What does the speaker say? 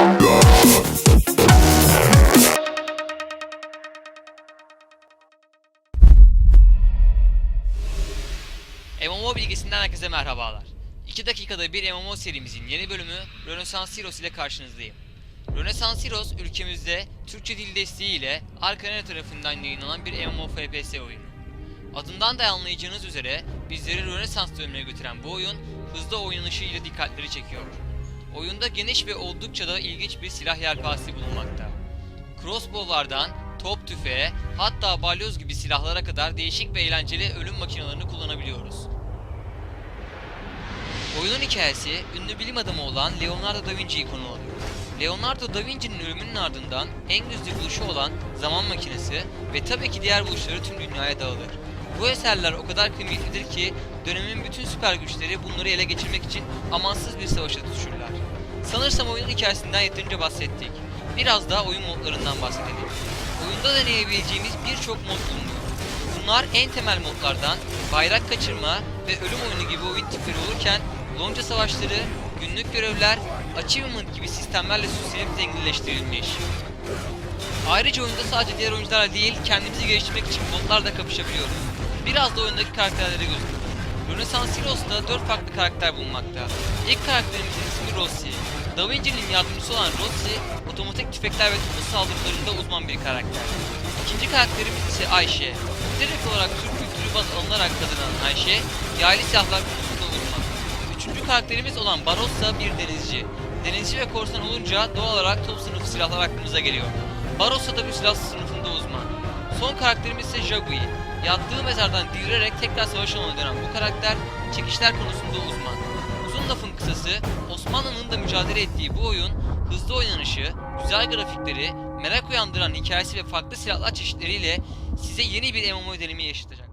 MMO bilgisinden herkese merhabalar. 2 dakikada bir MMO serimizin yeni bölümü Rönesans Heroes ile karşınızdayım. Rönesans Heroes ülkemizde Türkçe dil desteğiyle Arkanel tarafından yayınlanan bir MMO FPS oyunu. Adından da anlayacağınız üzere bizleri Rönesans dönemine götüren bu oyun hızlı oynanışı ile dikkatleri çekiyor. Oyunda geniş ve oldukça da ilginç bir silah yelpazesi bulunmakta. Crossbow'lardan top tüfeğe hatta balyoz gibi silahlara kadar değişik ve eğlenceli ölüm makinelerini kullanabiliyoruz. Oyunun hikayesi ünlü bilim adamı olan Leonardo da Vinci'yi konu alıyor. Leonardo da Vinci'nin ölümünün ardından en güçlü buluşu olan zaman makinesi ve tabii ki diğer buluşları tüm dünyaya dağılır. Bu eserler o kadar kıymetlidir ki dönemin bütün süper güçleri bunları ele geçirmek için amansız bir savaşa tutuşurlar. Sanırsam oyunun hikayesinden yeterince bahsettik. Biraz daha oyun modlarından bahsedelim. Oyunda deneyebileceğimiz birçok mod bulunuyor. Bunlar en temel modlardan bayrak kaçırma ve ölüm oyunu gibi oyun tipleri olurken lonca savaşları, günlük görevler, achievement gibi sistemlerle süslenip zenginleştirilmiş. Ayrıca oyunda sadece diğer oyuncularla değil kendimizi geliştirmek için modlarla kapışabiliyoruz. Biraz da oyundaki karakterlere göz atın. Rönesans Heroes'ta 4 farklı karakter bulunmakta. İlk karakterimizin ismi Rossi. Da Vinci'nin yardımcısı olan Rossi, otomatik tüfekler ve toplu saldırılarında uzman bir karakter. İkinci karakterimiz ise Ayşe. Direkt olarak Türk kültürü baz alınarak kazanılan Ayşe, yaylı silahlar konusunda uzman. Üçüncü karakterimiz olan Barossa bir denizci. Denizci ve korsan olunca doğal olarak top sınıfı silahlar aklımıza geliyor. Barossa da bir silah sınıfında uzman. Son karakterimiz ise Jagui. Yattığı mezardan dirirerek tekrar savaş alanına dönen bu karakter çekişler konusunda uzman. Uzun lafın kısası Osmanlı'nın da mücadele ettiği bu oyun hızlı oynanışı, güzel grafikleri, merak uyandıran hikayesi ve farklı silahlar çeşitleriyle size yeni bir MMO deneyimi yaşatacak.